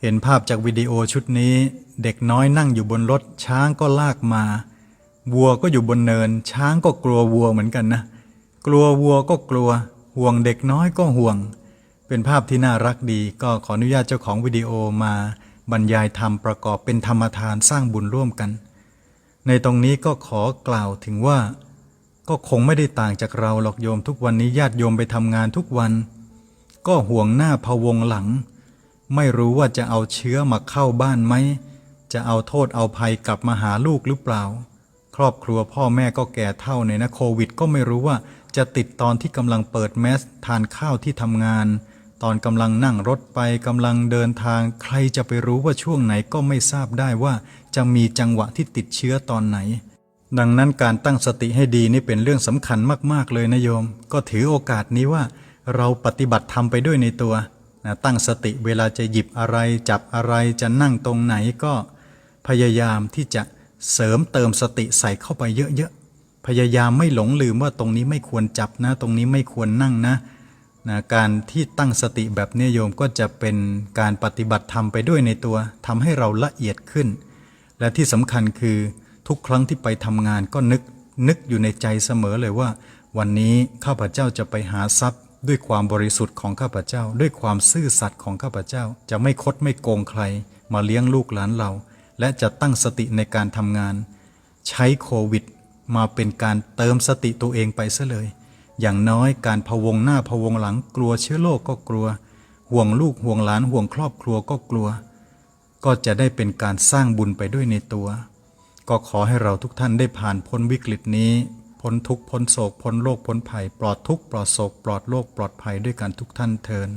เห็นภาพจากวิดีโอชุดนี้ เด็กน้อยนั่งอยู่บนรถช้างก็ลากมา วัวก็อยู่บนเนิน ช้างก็กลัววัวเหมือนกันนะ กลัววัวก็กลัว ห่วงเด็กน้อยก็ห่วง เป็นภาพที่น่ารักดี ก็ขออนุญาตเจ้าของวิดีโอมา บรรยายธรรมประกอบเป็นธรรมทานสร้างบุญร่วมกัน ในตรงนี้ก็ขอกล่าวถึงว่า ก็คงไม่ได้ต่างจากเราหรอกโยมทุกวันนี้ญาติโยมไปทำงานทุกวัน ก็ห่วงหน้าพะวงหลัง ไม่รู้ว่าจะเอาเชื้อมาเข้าบ้านไหม จะเอาโทษเอาภัยกลับมาหาลูกหรือเปล่า ครอบครัวพ่อแม่ก็แก่เท่าเนี่ยนะโควิด ก็ไม่รู้ว่าจะติดตอนที่กำลังเปิดแมสทานข้าวที่ทำงาน ตอนกำลังนั่งรถไปกำลังเดินทาง ใครจะไปรู้ว่าช่วงไหนก็ไม่ทราบได้ว่า จะมีจังหวะที่ติดเชื้อตอนไหน ดังนั้นการตั้งสติให้ดีนี่เป็นเรื่องสำคัญมากๆเลยนะโยม ก็ถือโอกาสนี้ว่า เราปฏิบัติธรรมไปด้วยในตัว นะตั้งสติเวลาจะหยิบอะไรจับอะไรจะนั่งตรงไหนก็พยายามที่จะเสริมเติมสติใส่เข้าไปเยอะๆ พยายามไม่หลงลืมว่าตรงนี้ไม่ควรจับนะ ตรงนี้ไม่ควรนั่งนะนะการที่ตั้งสติแบบนี้โยมก็จะเป็นการปฏิบัติธรรมไปด้วยในตัวทำให้เราละเอียดขึ้น และที่สำคัญคือทุกครั้งที่ไปทำงานก็นึกนึกอยู่ในใจเสมอเลยว่า วันนี้ข้าพเจ้าจะไปหาทรัพย์ ด้วยความบริสุทธิ์ของข้าพเจ้า ด้วยความซื่อสัตย์ของข้าพเจ้า จะไม่คดไม่โกงใคร มาเลี้ยงลูกหลานเรา และจะตั้งสติในการทำงาน ใช้โควิด มาเป็นการเติมสติตัวเองไปซะเลย อย่างน้อยการพะวงหน้าพะวงหลังกลัวเชื้อโรคก็กลัว ห่วงลูกห่วงหลานห่วงครอบครัวก็กลัว ก็จะได้เป็นการสร้างบุญไปด้วยในตัว ก็ขอให้เราทุกท่านได้ผ่านพ้นวิกฤตนี้ พ้นทุกข์พ้นโศกพ้นโรคพ้นภัย ปลอดทุกข์ปลอดโศกปลอดโรคปลอดภัยด้วยกันทุกท่านเทิน